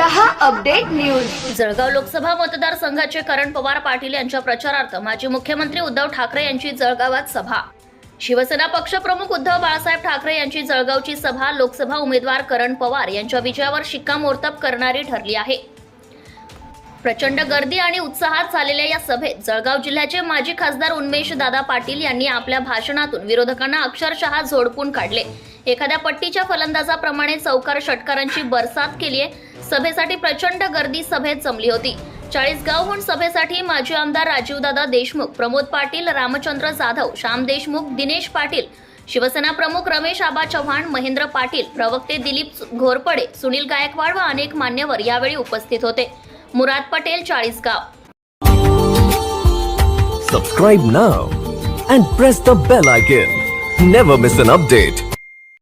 Update news. Jalgaon Lok Sabha मतदारसंघाचे करण पवार पाटील यांच्या प्रचारार्थ माजी मुख्यमंत्री उद्धव ठाकरे यांची जळगावात सभा. शिवसेना पक्षप्रमुख उद्धव बाळासाहेब ठाकरे यांची जळगावची सभा लोकसभा उमेदवार करण पवार यांच्या विजयावर शिक्कामोर्तब करणारी ठरली आहे. प्रचंड गर्दी आणि उत्साहात झालेल्या या सभेत जळगाव जिल्ह्याचे माजी खासदार उन्मेश दादा पाटील यांनी आपल्या भाषणातून विरोधकांना अक्षरशः झोडपून काढले. एखाद्या पट्टीच्या फलंदाजाप्रमाणे चौकार षटकारांची बरसात केली आहे. सभेसाठी प्रचंड गर्दी सभेत जमली होती. चाळीसगावहून सभेसाठी माजी आमदार राजीवदादा देशमुख प्रमोद पाटील रामचंद्र जाधव श्याम देशमुख दिनेश पाटील शिवसेना प्रमुख रमेश आबा चव्हाण महेंद्र पाटील प्रवक्ते दिलीप घोरपडे सुनील गायकवाड व अनेक मान्यवर यावेळी उपस्थित होते. मुराद Patel Chalisgaon Subscribe now and press the bell icon. Never miss an update.